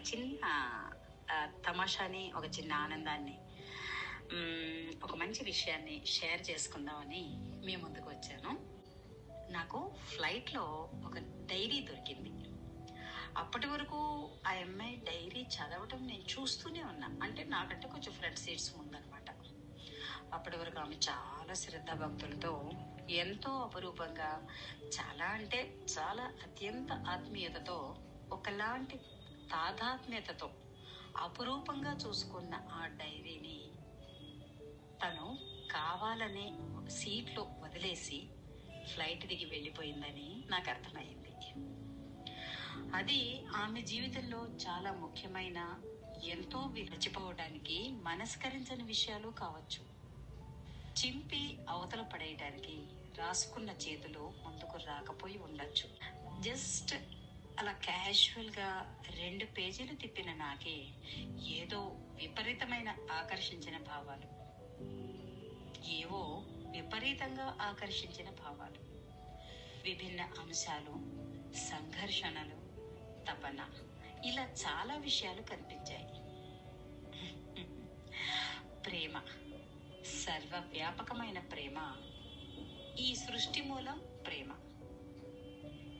చిన్న తమాషాని ఒక చిన్న ఆనందాన్ని ఒక మంచి విషయాన్ని షేర్ చేసుకుందామని మీ ముందుకు వచ్చాను. నాకు ఫ్లైట్లో ఒక డైరీ దొరికింది. అప్పటి వరకు ఆ అమ్మాయి డైరీ చదవటం నేను చూస్తూనే ఉన్నా. అంటే నాకంటే కొంచెం ఫ్రంట్ సీట్స్ ఉందనమాట అప్పటి వరకు ఆమె చాలా శ్రద్ధ భక్తులతో ఎంతో అపరూపంగా చాలా అంటే చాలా అత్యంత ఆత్మీయతతో ఒకలాంటి తాదాత్మ్యతతో అపురూపంగా చూసుకున్న ఆ డైరీని తను కావాలనే సీట్లో వదిలేసి ఫ్లైట్ దిగి వెళ్ళిపోయిందని నాకు అర్థమైంది. అది ఆమె జీవితంలో చాలా ముఖ్యమైన ఎంతో విరచిపోవడానికి మనస్కరించని విషయాలు కావచ్చు. చింపి అవతల పడేయడానికి రాసుకున్న చేతులు ముందుకు రాకపోయి ఉండొచ్చు. జస్ట్ అలా క్యాజువల్గా రెండు పేజీలు తిప్పిన నాకే ఏదో విపరీతమైన ఆకర్షించిన భావాలు. ఏవో విపరీతంగా ఆకర్షించిన భావాలు. విభిన్న అంశాలు సంఘర్షణలు తపన. ఇలా చాలా విషయాలు కనిపించాయి. ప్రేమ. సర్వవ్యాపకమైన ప్రేమ. ఈ సృష్టి మూలం ప్రేమ.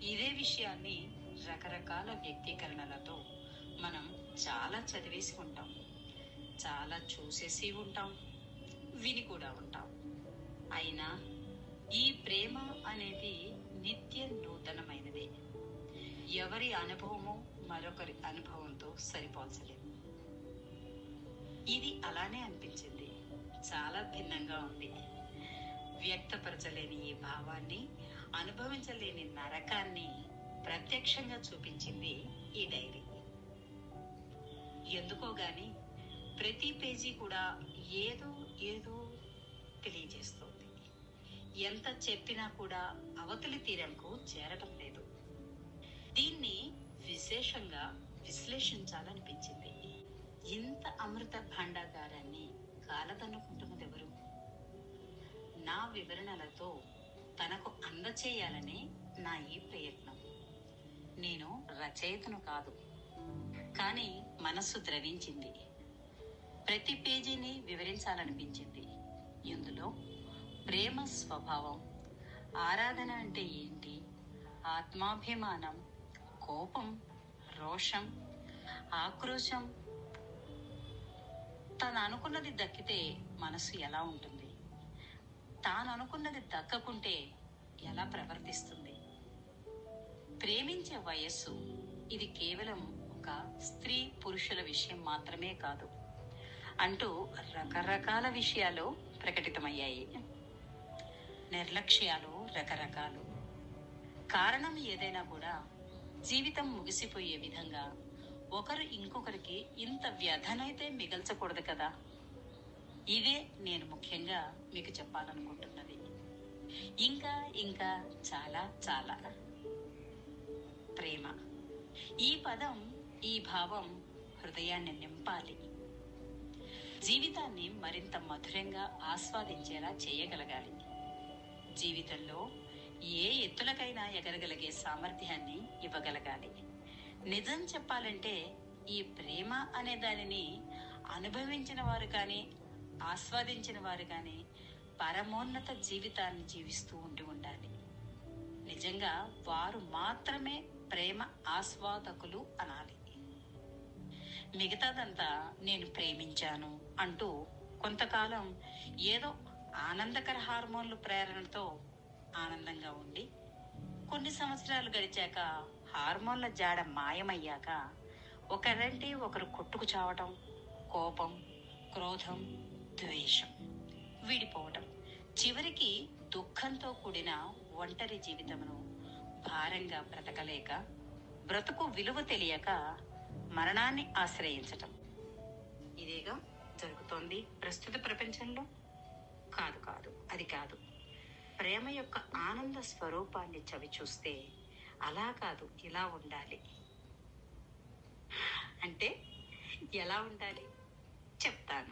ఇదే విషయాన్ని రకరకాల వ్యక్తీకరణలతో మనం చాలా చదివేసి ఉంటాం చాలా చూసేసి ఉంటాం. విని కూడా ఉంటాం. అయినా ఈ ప్రేమ అనేది నిత్య నూతనమైనదే. ఎవరి అనుభవము మరొకరి అనుభవంతో సరిపోల్చలేదు ఇది అలానే అనిపించింది. చాలా భిన్నంగా ఉంది. వ్యక్తపరచలేని ఈ భావాన్ని అనుభవించలేని నరకాన్ని ప్రత్యక్షంగా చూపించింది ఈ డైరీ. ఎందుకో గాని ప్రతి పేజీ కూడా ఏదో ఏదో తెలియజేస్తోంది. ఎంత చెప్పినా కూడా అవతలి తీరంకు చేరటం లేదు. దీన్ని విశేషంగా విశ్లేషించాలనిపించింది. ఇంత అమృత భాండాగారాన్ని కాలదన్నుకుంటున్నది ఎవరు నా వివరణలతో తనకు అందచేయాలని నా ఈ నేను రచయితను కాదు. కానీ మనస్సు ద్రవించింది. ప్రతి పేజీని వివరించాలనిపించింది. ఇందులో ప్రేమ స్వభావం ఆరాధన అంటే ఏంటి ఆత్మాభిమానం కోపం రోషం ఆక్రోశం. తను అనుకున్నది దక్కితే మనసు ఎలా ఉంటుంది? తాను అనుకున్నది దక్కకుంటే ప్రేమించే వయస్సు ఇది కేవలం ఒక స్త్రీ పురుషుల విషయం మాత్రమే కాదు. అంటూ రకరకాల విషయాలు ప్రకటితమయ్యాయి. నిర్లక్ష్యాలు రకరకాలు. కారణం ఏదైనా కూడా జీవితం ముగిసిపోయే విధంగా ఒకరు ఇంకొకరికి ఇంత వ్యధనైతే మిగల్చకూడదు కదా? ఇదే నేను ముఖ్యంగా మీకు చెప్పాలనుకుంటున్నది. ఇంకా ఇంకా చాలా చాలా. ప్రేమ. ఈ పదం ఈ భావం హృదయాన్ని నింపాలి. జీవితాన్ని మరింత మధురంగా ఆస్వాదించేలా చేయగలగాలి. జీవితంలో ఏ ఎత్తులకైనా ఎగరగలిగే సామర్థ్యాన్ని ఇవ్వగలగాలి. నిజం చెప్పాలంటే ఈ ప్రేమ అనే దానిని అనుభవించిన వారు కానీ ఆస్వాదించిన వారు కానీ పరమోన్నత జీవితాన్ని జీవిస్తూ ఉండి ఉండాలి. నిజంగా వారు మాత్రమే ప్రేమ ఆస్వాదకులు అనాలి. మిగతాదంతా నేను ప్రేమించాను అంటూ కొంతకాలం ఏదో ఆనందకర హార్మోన్లు ప్రేరణతో ఆనందంగా ఉండి కొన్ని సంవత్సరాలు గడిచాక హార్మోన్ల జాడ మాయమయ్యాక ఒకరంటే ఒకరు కొట్టుకు చావటం కోపం క్రోధం ద్వేషం విడిపోవటం చివరికి దుఃఖంతో కూడిన ఒంటరి జీవితమును భారంగా బ్రతకలేక బ్రతుకు విలువ తెలియక మరణాన్ని ఆశ్రయించటం. ఇదేగా జరుగుతోంది ప్రస్తుత ప్రపంచంలో? కాదు కాదు అది కాదు. ప్రేమ యొక్క ఆనంద స్వరూపాన్ని చవి చూస్తే అలా కాదు ఇలా ఉండాలి. అంటే ఎలా ఉండాలి? చెప్తాను.